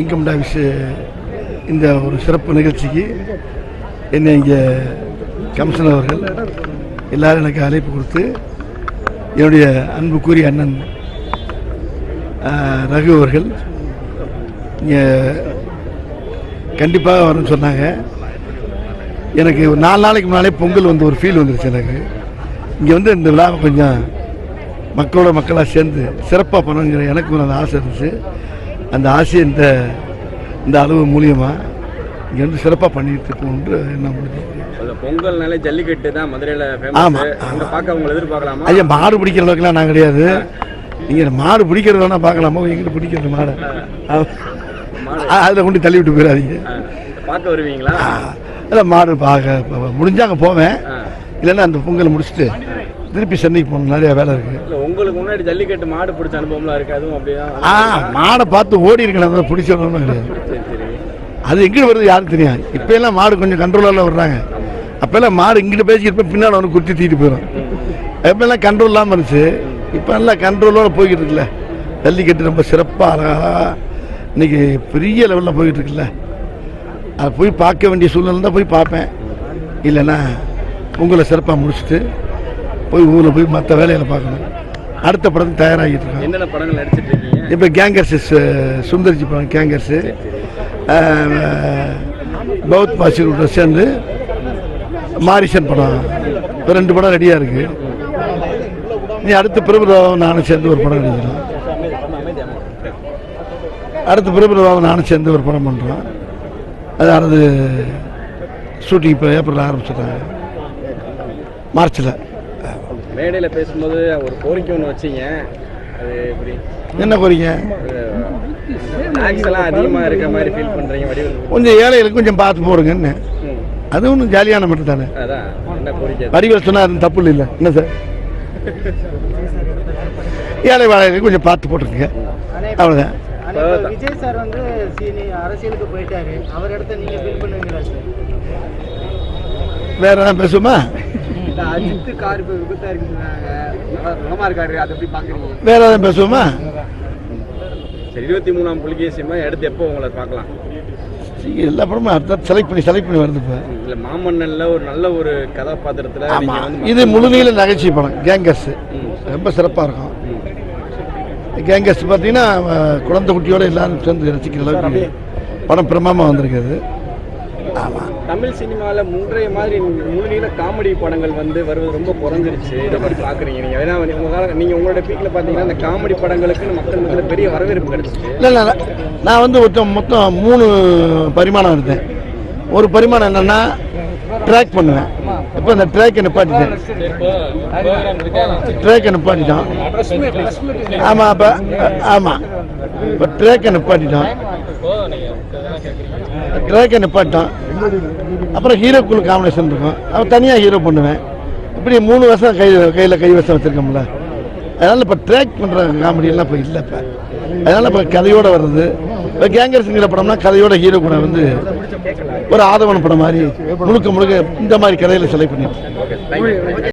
Income tax இந்த ஒரு சிறப்பு நிகழ்ச்சிக்கு என்னை இங்கே கமிஷனர் அவர்கள் எல்லாரும் எனக்கு அழைப்பு கொடுத்து என்னுடைய அன்புக்குரிய அண்ணன் ரகு அவர்கள் இங்கே கண்டிப்பாக வரும்னு சொன்னாங்க. எனக்கு ஒரு நாலு நாளைக்கு முன்னாலே பொங்கல் வந்து ஒரு ஃபீல் வந்துருச்சு எனக்கு. இங்கே வந்து இந்த விழாவை கொஞ்சம் மக்களோட மக்களாக சேர்ந்து சிறப்பாக பண்ணணுங்கிற எனக்கு ஒரு அந்த ஆசை இருந்துச்சு. அந்த ஆசையை இந்த இந்த அளவு மூலியமாக இங்கே வந்து சிறப்பாக பண்ணிட்டு இருக்கணுன்ற எண்ணம் முடிஞ்சு பொங்கல்னாலே ஜல்லிக்கட்டு தான் மதுரையில ஆமா. ஃபேமஸ் அங்க பார்க்க உங்களை எதிர்பார்க்கலாமா? ஐயா மாடு பிடிக்கிற அளவுக்குலாம் நான் கிடையாது. நீங்கள் மாடு பிடிக்கிறது வேணா பார்க்கலாமா? எங்கிட்ட பிடிக்கிறது மாடை. அதில் கொண்டு தள்ளி விட்டு போயிடாதீங்க. பார்க்க வருவீங்களா? அதில் மாடு பார்க்க முடிஞ்சா அங்கே போவேன். இல்லைன்னா அந்த பொங்கல் முடிச்சுட்டு திருப்பி சென்னைக்கு போகணும். நிறைய வேலை இருக்குது இல்ல உங்களுக்கு முன்னாடி ஜல்லிக்கட்டு மாடு பிடிச்ச அனுபவம்லாம் இருக்கு. அதுவும் அப்படிதான். ஆ மாடை பார்த்து ஓடி இருக்கலாம் அதை பிடிச்சவனும் கிடையாது. அது எங்கிட்டு வருது யாருக்கு தெரியும் இப்போ எல்லாம் மாடு கொஞ்சம் கண்ட்ரோலில் வர்றாங்க. அப்போல்லாம் மாடு இங்கிட்டு பேசிக்கிட்டு போய் பின்னாடி அவனுக்கு குத்தி தீட்டு போயிடும் எப்பெல்லாம் கண்ட்ரோல் இல்லாமல் இருந்துச்சு. இப்போ எல்லாம் கண்ட்ரோலோட போய்கிட்டு இருக்குல்ல. ஜல்லிக்கட்டு ரொம்ப சிறப்பாக அழகாக இன்னைக்கு பெரிய லெவலில் போய்கிட்டு இருக்குல்ல. அதை போய் பார்க்க வேண்டிய சூழ்நிலை தான் போய் பார்ப்பேன். இல்லைன்னா உங்களை சிறப்பாக முடிச்சுட்டு போய் ஊரில் போய் மற்ற வேலைகளை பார்க்கணும். அடுத்த படத்துக்கு தயாராகிட்டு இருக்கோம். என்னென்ன படங்கள் நடிச்சிட்டு இருக்கீங்க? இப்போ கேங்கர்ஸ் சுந்தர்ஜி படம் கேங்கர்ஸு பௌத் பாசிரோட சேர்ந்து மாரிசன் படம். இப்போ ரெண்டு படம் ரெடியாக இருக்குது நீ அடுத்து பிரபுராவும் நானும் சேர்ந்து ஒரு படம் நடிக்கிறோம். அடுத்து பிரபுராவும் நானும் சேர்ந்து ஒரு படம் பண்ணுறோம் அது அடுத்து ஷூட்டிங் இப்போ ஏப்ரல் ஆரம்பிச்சிட்டாங்க. மார்ச்சில் மேடையில பேசும்போது ஒரு கோரிக்கை ஒன்று வச்சீங்க. அது எப்படி? என்ன கோரிக்கை? டாக்ஸ் எல்லாம் அதிகமா இருக்க மாதிரி ஃபீல் பண்றீங்க வடிவில். கொஞ்சம் ஏழைகளுக்கு கொஞ்சம் பார்த்து போடுங்கன்னு. அது ஒன்றும் ஜாலியான மட்டும் தானே? அதான் என்ன கோரிக்கை? வடிவேல் சொன்னா அது தப்பு இல்லை என்ன சார்? ஏழை வாழைகளுக்கு கொஞ்சம் பார்த்து போட்டுருங்க. அவ்வளோதான் விஜய் சார் வந்து சீனி அரசியலுக்கு போயிட்டாரு. அவர் இடத்த நீங்க ஃபில் பண்ணுவீங்களா சார்? வேற இந்த அஜித் கார் விபத்தா இருக்காரு அதை எப்படி பாக்குறீங்க? வேற எதாவது பேசுவோமா? சரி இருபத்தி மூணாம் புலிகேசியமா எடுத்து எப்போ உங்களை பார்க்கலாம்? சரி, எல்லா படமும் அடுத்த செலக்ட் பண்ணி செலக்ட் பண்ணி வருது இப்போ. இல்ல மாமன்னன்ல ஒரு நல்ல ஒரு கதாபாத்திரத்துல ஆமாம் இது முழுநீள நகைச்சுவை படம் கேங்கர்ஸ் ரொம்ப சிறப்பாக இருக்கும். கேங்கர்ஸ் பார்த்தீங்கன்னா குழந்தை குட்டியோட எல்லாரும் சேர்ந்து ரசிக்கிற அளவுக்கு படம் பிரமாமா வந்திருக்குது. ஆமாம் தமிழ் சினிமால முன்றைய மாதிரி முழுநீள காமெடி படங்கள் வந்து வருவது ரொம்ப குறைஞ்சிருச்சு. இதை பத்தி பாக்குறீங்க நீங்க. ஏன்னா உங்க கால- நீங்க உங்களோட பீக்ல பாத்தீங்கன்னா அந்த காமெடி படங்களுக்கு மக்கள் மத்தியில பெரிய வரவேற்பு கிடைச்சிச்சு. இல்லை இல்லை நான் வந்து மொத்தம் மொத்தம் மூணு பரிமாணம் எடுத்தேன். ஒரு பரிமாணம் என்னென்னா ட்ராக் பண்ணுவேன். இப்போ இந்த ட்ராக்கை நிப்பாட்டிட்டேன். ட்ராக்கை நிப்பாட்டிட்டான் ஆமாம் அப்போ ஆமாம் இப்போ ட்ராக்கை நிப்பாட்டிட்டான் ட்ராக்கை நிப்பாட்டோம் அப்புறம் ஹீரோக்குள்ள காம்பினேஷன் இருக்கும். அவன் தனியாக ஹீரோ பண்ணுவேன். இப்படி மூணு வருஷம் கை கையில் கைவசம் வச்சுருக்கோம்ல. அதனால் இப்போ ட்ராக் பண்ணுற காமெடியெல்லாம் இப்போ இல்லை இப்போ. அதனால் இப்போ கதையோடு வர்றது. இப்போ கேங்கர்ஸுங்கிற படம்னா கதையோட ஹீரோ கூட வந்து ஒரு ஆதவன படம் மாதிரி முழுக்க முழுக்க இந்த மாதிரி கதையில் செலக்ட் பண்ணிட்டு.